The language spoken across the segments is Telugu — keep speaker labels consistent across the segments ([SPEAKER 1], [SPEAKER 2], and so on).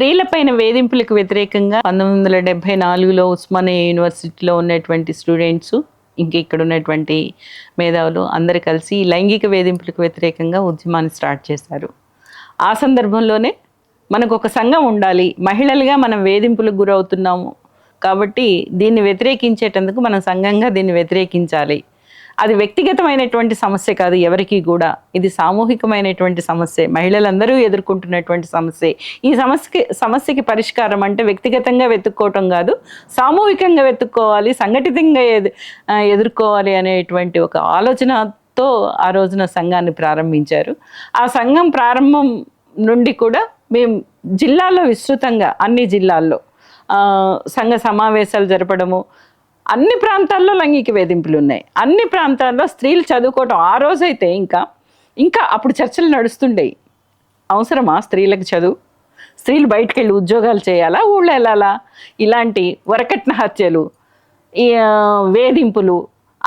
[SPEAKER 1] స్త్రీలపైన వేధింపులకు వ్యతిరేకంగా పంతొమ్మిది వందల డెబ్బై నాలుగులో ఉస్మానియా యూనివర్సిటీలో ఉన్నటువంటి స్టూడెంట్స్ ఇంక ఇక్కడ ఉన్నటువంటి మేధావులు అందరు కలిసి లైంగిక వేధింపులకు వ్యతిరేకంగా ఉద్యమాన్ని స్టార్ట్ చేశారు. ఆ సందర్భంలోనే మనకు ఒక సంఘం ఉండాలి. మహిళలుగా మనం వేధింపులకు గురవుతున్నాము. కాబట్టి దీన్ని వ్యతిరేకించేటందుకు మనం సంఘంగా దీన్ని వ్యతిరేకించాలి. అది వ్యక్తిగతమైనటువంటి సమస్య కాదు ఎవరికి కూడా. ఇది సామూహికమైనటువంటి సమస్య మహిళలందరూ ఎదుర్కొంటున్నటువంటి సమస్య. ఈ సమస్యకి సమస్యకి పరిష్కారం అంటే వ్యక్తిగతంగా వెతుక్కోవటం కాదు సామూహికంగా వెతుక్కోవాలి సంఘటితంగా ఎదు- ఎదుర్కోవాలి అనేటువంటి ఒక ఆలోచనతో ఆ రోజున సంఘాన్ని ప్రారంభించారు. ఆ సంఘం ప్రారంభం నుండి కూడా మేము జిల్లాలో విస్తృతంగా అన్ని జిల్లాల్లో సంఘ సమావేశాలు జరపడము అన్ని ప్రాంతాల్లో లైంగిక వేధింపులు ఉన్నాయి. అన్ని ప్రాంతాల్లో స్త్రీలు చదువుకోవటం ఆ రోజైతే ఇంకా ఇంకా అప్పుడు చర్చలు నడుస్తుండేవి అవసరమా స్త్రీలకు చదువు? స్త్రీలు బయటికి వెళ్ళి ఉద్యోగాలు చేయాలా? ఊళ్ళో వెళ్ళాలా? ఇలాంటి వరకట్న హత్యలు వేధింపులు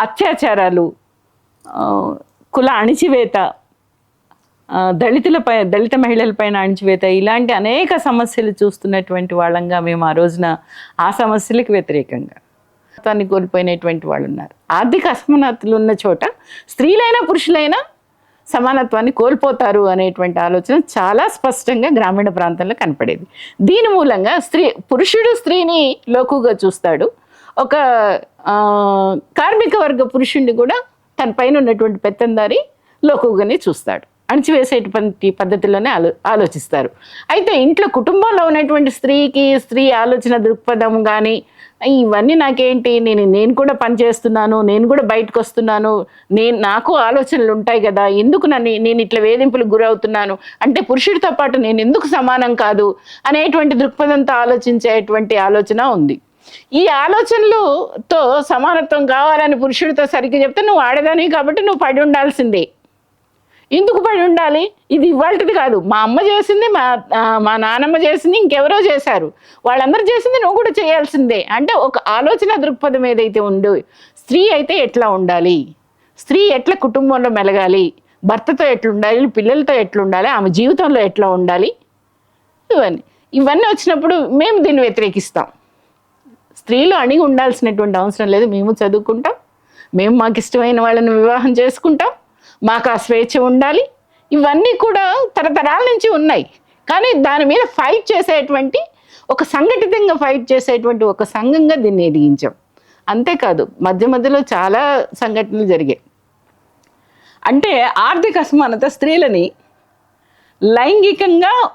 [SPEAKER 1] అత్యాచారాలు కుల అణిచివేత దళితులపై దళిత మహిళలపైన అణిచివేత ఇలాంటి అనేక సమస్యలు చూస్తున్నటువంటి వాళ్ళంగా మేము ఆ రోజున ఆ సమస్యలకు వ్యతిరేకంగా. తత్వాన్ని కోల్పోయినటువంటి వాళ్ళు ఉన్నారు ఆర్థిక అసమానతలు ఉన్న చోట స్త్రీలైనా పురుషులైనా సమానత్వాన్ని కోల్పోతారు అనేటువంటి ఆలోచన చాలా స్పష్టంగా గ్రామీణ ప్రాంతంలో కనపడేది. దీని మూలంగా స్త్రీ పురుషుడు స్త్రీని లోకుగా చూస్తాడు. ఒక కార్మిక వర్గ పురుషుణ్ణి కూడా తన పైన ఉన్నటువంటి పెత్తందారి లోకుగానే చూస్తాడు. అణిచివేసేటువంటి పద్ధతిలోనే ఆలో ఆలోచిస్తారు. అయితే ఇంట్లో కుటుంబంలో ఉన్నటువంటి స్త్రీకి స్త్రీ ఆలోచన దృక్పథం కానీ ఇవన్నీ నాకేంటి? నేను నేను కూడా పని చేస్తున్నాను నేను కూడా బయటకు వస్తున్నాను నేను నాకు ఆలోచనలు ఉంటాయి కదా ఎందుకు నన్ను నేను ఇట్లా వేధింపులకు గురవుతున్నాను? అంటే పురుషుడితో పాటు నేను ఎందుకు సమానం కాదు? అనేటువంటి దృక్పథంతో ఆలోచించేటువంటి ఆలోచన ఉంది. ఈ ఆలోచనలతో సమానత్వం కావాలని పురుషుడితో సరిగ్గా చెప్తే నువ్వు ఆడదాని కాబట్టి నువ్వు పడి ఉండాల్సిందే. ఎందుకు పడి ఉండాలి? ఇది ఇవాళది కాదు. మా అమ్మ చేసింది మా మా నానమ్మ చేసింది ఇంకెవరో చేశారు. వాళ్ళందరూ చేసింది నువ్వు కూడా చేయాల్సిందే. అంటే ఒక ఆలోచన దృక్పథం ఏదైతే ఉందో స్త్రీ అయితే ఎట్లా ఉండాలి? స్త్రీ ఎట్లా కుటుంబంలో మెలగాలి? భర్తతో ఎట్లుండాలి పిల్లలతో ఎట్లుండాలి ఆమె జీవితంలో ఎట్లా ఉండాలి? ఇవన్నీ. ఇవన్నీ వచ్చినప్పుడు మేము దీన్ని వ్యతిరేకిస్తాం. స్త్రీలు అణిగి ఉండాల్సినటువంటి అవసరం లేదు. మేము చదువుకుంటాం. మేము మాకు ఇష్టమైన వాళ్ళని వివాహం చేసుకుంటాం. మాకు ఆ స్వేచ్ఛ ఉండాలి. ఇవన్నీ కూడా తరతరాల నుంచి ఉన్నాయి. కానీ దాని మీద ఫైట్ చేసేటువంటి ఒక సంఘటితంగా ఫైట్ చేసేటువంటి ఒక సంఘంగా దీన్ని ఎదిగించాం. అంతేకాదు మధ్య మధ్యలో చాలా సంఘటనలు జరిగాయి. అంటే ఆర్థిక అసమానత స్త్రీలని లైంగికంగా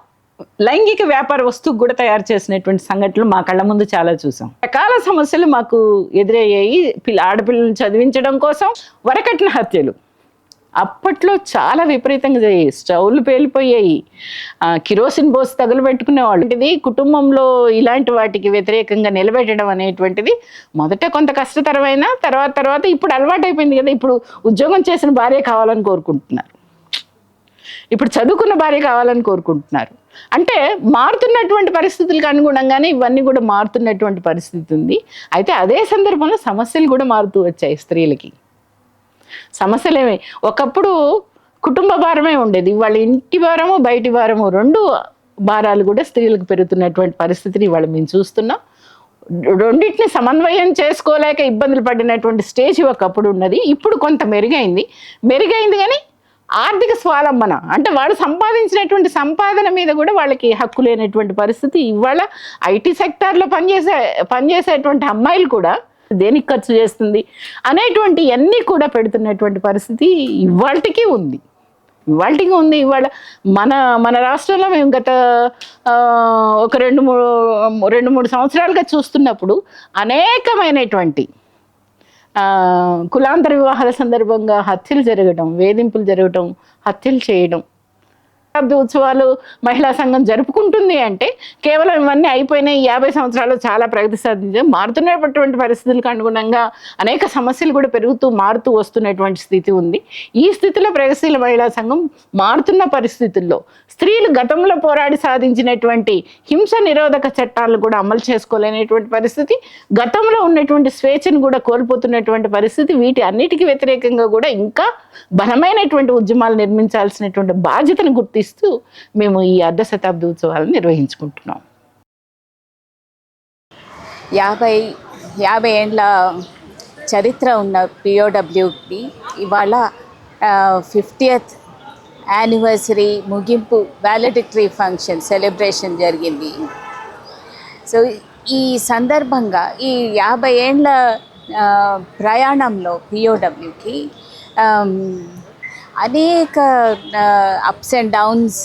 [SPEAKER 1] లైంగిక వ్యాపార వస్తువు కూడా తయారు చేసినటువంటి సంఘటనలు మా కళ్ళ ముందు చాలా చూసాం. రకాల సమస్యలు మాకు ఎదురయ్యాయి. పిల్ల ఆడపిల్లలను చదివించడం కోసం వరకట్న హత్యలు. అప్పట్లో చాలా విపరీతంగా స్టవ్లు పేలిపోయాయి. కిరోసిన్ పోసి తగులుపెట్టుకునేవాళ్ళు. ఇది కుటుంబంలో ఇలాంటి వాటికి వ్యతిరేకంగా నిలబెట్టడం అనేటువంటిది మొదట కొంత కష్టతరమైన తర్వాత తర్వాత ఇప్పుడు అలవాటైపోయింది కదా. ఇప్పుడు ఉద్యోగం చేసిన భార్య కావాలని కోరుకుంటున్నారు. ఇప్పుడు చదువుకున్న భార్య కావాలని కోరుకుంటున్నారు. అంటే మారుతున్నటువంటి పరిస్థితులకు అనుగుణంగానే ఇవన్నీ కూడా మారుతున్నటువంటి పరిస్థితి ఉంది. అయితే అదే సందర్భంలో సమస్యలు కూడా మారుతూ వచ్చాయి స్త్రీలకి. సమస్యలేమి ఒకప్పుడు కుటుంబ భారమే ఉండేది. వాళ్ళ ఇంటి భారము బయటి భారము రెండు భారాలు కూడా స్త్రీలకు పెరుగుతున్నటువంటి పరిస్థితిని ఇవాళ మేము చూస్తున్నాం. రెండింటిని సమన్వయం చేసుకోలేక ఇబ్బందులు పడినటువంటి స్టేజ్ ఒకప్పుడు ఉన్నది. ఇప్పుడు కొంత మెరుగైంది. మెరుగైంది కానీ ఆర్థిక స్వాలంబన అంటే వాళ్ళు సంపాదించినటువంటి సంపాదన మీద కూడా వాళ్ళకి హక్కు లేనటువంటి పరిస్థితి. ఇవాళ ఐటీ సెక్టార్లో పనిచేసే పనిచేసేటువంటి అమ్మాయిలు కూడా దేనికి ఖర్చు చేస్తుంది అనేటువంటి అన్నీ కూడా పెడుతున్నటువంటి పరిస్థితి ఇవాళకి ఉంది. ఇవాళకి ఉంది. ఇవాళ మన మన రాష్ట్రంలో మేము గత ఒక రెండు మూడు రెండు మూడు సంవత్సరాలుగా చూస్తున్నప్పుడు అనేకమైనటువంటి కులాంతర వివాహాల సందర్భంగా హత్యలు జరగడం వేధింపులు జరగడం హత్యలు చేయడం శతాబ్ది ఉత్సవాలు మహిళా సంఘం జరుపుకుంటుంది అంటే కేవలం ఇవన్నీ అయిపోయినాయి యాభై సంవత్సరాలు చాలా ప్రగతి సాధించాం మారుతున్నటువంటి పరిస్థితులకు అనుగుణంగా అనేక సమస్యలు కూడా పెరుగుతూ మారుతూ వస్తున్నటువంటి స్థితి ఉంది. ఈ స్థితిలో ప్రగతిశీల మహిళా సంఘం మారుతున్న పరిస్థితుల్లో స్త్రీలు గతంలో పోరాడి సాధించినటువంటి హింస నిరోధక చట్టాలను కూడా అమలు చేసుకోలేనటువంటి పరిస్థితి గతంలో ఉన్నటువంటి స్వేచ్ఛను కూడా కోల్పోతున్నటువంటి పరిస్థితి వీటి అన్నిటికీ వ్యతిరేకంగా కూడా ఇంకా బలమైనటువంటి ఉద్యమాలు నిర్మించాల్సినటువంటి బాధ్యతను గుర్తిస్తూ మేము ఈ అర్ధ శతాబ్ది ఉత్సవాలను నిర్వహించుకుంటున్నాం.
[SPEAKER 2] యాభై యాభై ఏండ్ల చరిత్ర ఉన్న పిఓడబ్ల్యూకి ఇవాళ ఫిఫ్టీయత్ యానివర్సరీ ముగింపు వ్యాలిడిటరీ ఫంక్షన్ సెలబ్రేషన్ జరిగింది. సో ఈ సందర్భంగా ఈ యాభై ఏండ్ల ప్రయాణంలో పిఓడబ్ల్యూకి అనేక అప్స్ అండ్ డౌన్స్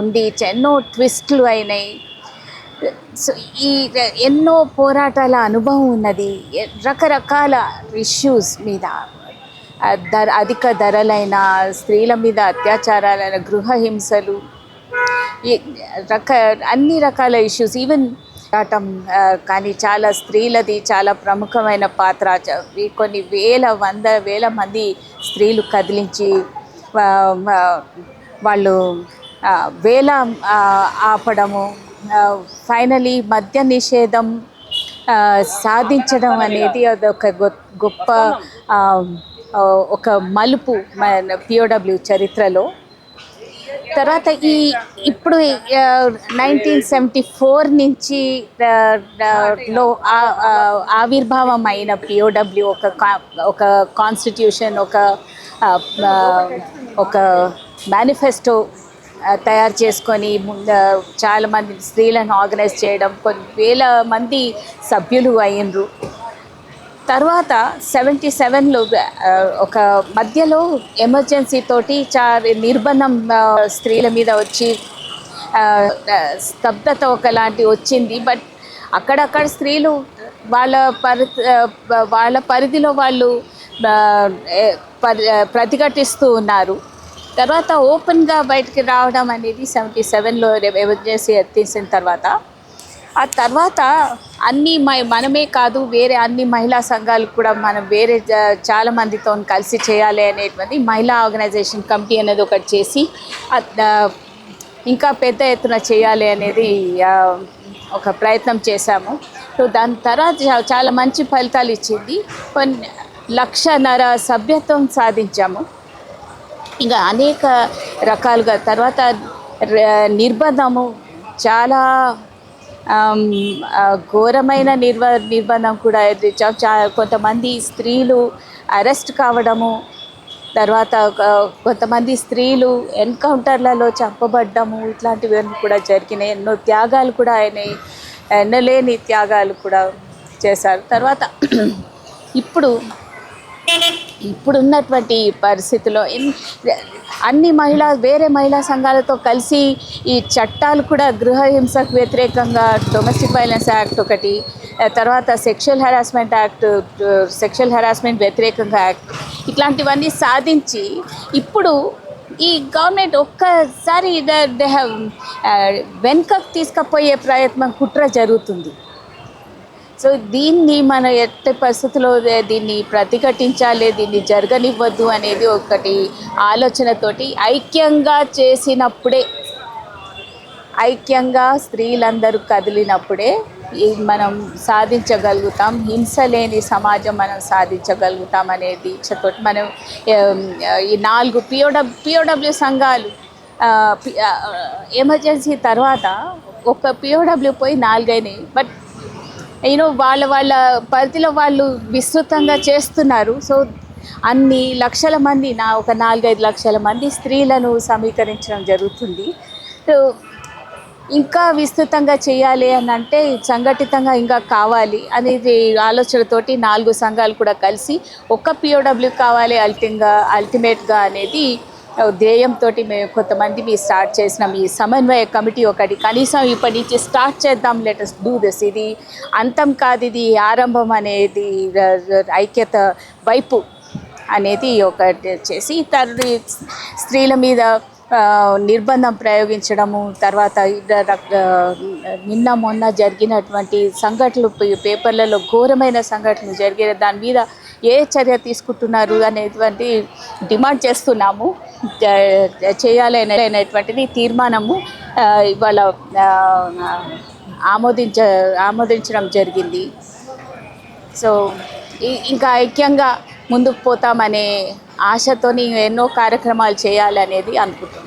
[SPEAKER 2] ఉండి ఎన్నో ట్విస్ట్లు అయినాయి. సో ఈ ఎన్నో పోరాటాల అనుభవం ఉన్నది. రకరకాల ఇష్యూస్ మీద ధర అధిక ధరలైన స్త్రీల మీద అత్యాచారాలైన గృహ హింసలు ఈ రక అన్ని రకాల ఇష్యూస్ ఈవెన్ పోరాటం కానీ చాలా స్త్రీలది చాలా ప్రముఖమైన పాత్ర. కొన్ని వేల వంద వేల మంది స్త్రీలు కదిలించి వాళ్ళు వేల ఆపడము ఫైనలీ మద్య నిషేధం సాధించడం అనేది అదొక గొప్ప ఒక మలుపు మన పిఓడబ్ల్యూ చరిత్రలో. తర్వాత ఈ ఇప్పుడు నైన్టీన్ సెవెంటీ ఫోర్ నుంచి లో ఆవిర్భావం అయిన పిఓడబ్ల్యూ ఒక కా- ఒక కాన్స్టిట్యూషన్ ఒక ఒక మేనిఫెస్టో తయారు చేసుకొని చాలామంది స్త్రీలను ఆర్గనైజ్ చేయడం కొన్ని వేల మంది సభ్యులు అయినరు తర్వాత సెవెంటీ సెవెన్లో ఒక మధ్యలో ఎమర్జెన్సీ తోటి చా నిర్బంధం స్త్రీల మీద వచ్చి స్తబ్దత ఒకలాంటి వచ్చింది. బట్ అక్కడక్కడ స్త్రీలు వాళ్ళ పరి వాళ్ళ పరిధిలో వాళ్ళు ప్రతిఘటిస్తూ ఉన్నారు. తర్వాత ఓపెన్గా బయటికి రావడం అనేది సెవెంటీ సెవెన్లో ఎమర్జెన్సీ ఎత్తేసిన తర్వాత ఆ తర్వాత అన్ని మై- మనమే కాదు వేరే అన్ని మహిళా సంఘాలు కూడా మనం వేరే చాలా మందితో కలిసి చేయాలి అనేటువంటి మహిళా ఆర్గనైజేషన్ కమిటీ అనేది ఒకటి చేసి ఇంకా పెద్ద ఎత్తున చేయాలి అనేది ఒక ప్రయత్నం చేశాము. సో దాని తర్వాత చాలా మంచి ఫలితాలు ఇచ్చింది. కొన్ని లక్షన్నర సభ్యత్వం సాధించాము. ఇంకా అనేక రకాలుగా తర్వాత నిర్బంధము చాలా ఘోరమైన నిర్వ నిర్బంధం కూడా కొంతమంది స్త్రీలు అరెస్ట్ కావడము తర్వాత కొంతమంది స్త్రీలు ఎన్కౌంటర్లలో చంపబడ్డము ఇట్లాంటివన్నీ కూడా జరిగినాయి. ఎన్నో త్యాగాలు కూడా ఆయన ఎన్నలేని త్యాగాలు కూడా చేశారు. తర్వాత ఇప్పుడు ఇప్పుడున్నటువంటి పరిస్థితిలో అన్ని మహిళా వేరే మహిళా సంఘాలతో కలిసి ఈ చట్టాలు కూడా గృహ హింసకు వ్యతిరేకంగా డొమెస్టిక్ వైలెన్స్ యాక్ట్ ఒకటి తర్వాత sexual harassment act sexual harassment వ్యతిరేకంగా యాక్ట్ ఇట్లాంటివన్నీ సాధించి ఇప్పుడు ఈ గవర్నమెంట్ ఒక్కసారి దే హ్యావ్ వెనుకకు తీసుకుపోయే ప్రయత్నం కుట్ర జరుగుతుంది. సో దీన్ని మన ఎట్టి పరిస్థితుల్లో దీన్ని ప్రతిఘటించాలి దీన్ని జరగనివ్వద్దు అనేది ఒకటి ఆలోచనతోటి ఐక్యంగా చేసినప్పుడే ఐక్యంగా స్త్రీలందరూ కదిలినప్పుడే ఈ మనం సాధించగలుగుతాం. హింస లేని సమాజం మనం సాధించగలుగుతాం అనే దీక్షతోటి మనం ఈ నాలుగు పిఓడబ్ల్యూ పిఓడబ్ల్యూ సంఘాలు ఎమర్జెన్సీ తర్వాత ఒక పిఓడబ్ల్యూ పోయి నాలుగైనాయి. బట్ యూనో వాళ్ళ వాళ్ళ పరిధిలో వాళ్ళు విస్తృతంగా చేస్తున్నారు. సో అన్ని లక్షల మంది నా ఒక నాలుగైదు లక్షల మంది స్త్రీలను సమీకరించడం జరుగుతుంది. సో ఇంకా విస్తృతంగా చేయాలి అని అంటే సంఘటితంగా ఇంకా కావాలి అనేది ఆలోచనతోటి నాలుగు సంఘాలు కూడా కలిసి ఒక్క పిఓడబ్ల్యూ కావాలి అల్టింగా అల్టిమేట్గా అనేది ధ్యేయంతో మేము కొంతమంది మీ స్టార్ట్ చేసినాం. ఈ సమన్వయ కమిటీ ఒకటి. కనీసం ఇప్పటి నుంచి స్టార్ట్ చేద్దాం. లెటస్ డూ దిస్ ఇది అంతం కాదు. ఇది ఆరంభం అనేది ఐక్యత వైపు అనేది ఒకటి చేసి తరు స్త్రీల మీద నిర్బంధం ప్రయోగించడము తర్వాత నిన్న మొన్న జరిగినటువంటి సంఘటనలు పేపర్లలో ఘోరమైన సంఘటనలు జరిగిన దాని మీద ఏ చర్య తీసుకుంటున్నారు అనేటువంటి డిమాండ్ చేస్తున్నాము. చేయాలి అనేటువంటిది తీర్మానము ఇవాళ ఆమోదించ ఆమోదించడం జరిగింది. సో ఇంకా ఐక్యంగా ముందుకు పోతామనే ఆశతోని ఎన్నో కార్యక్రమాలు చేయాలనేది అనుకుంటున్నాను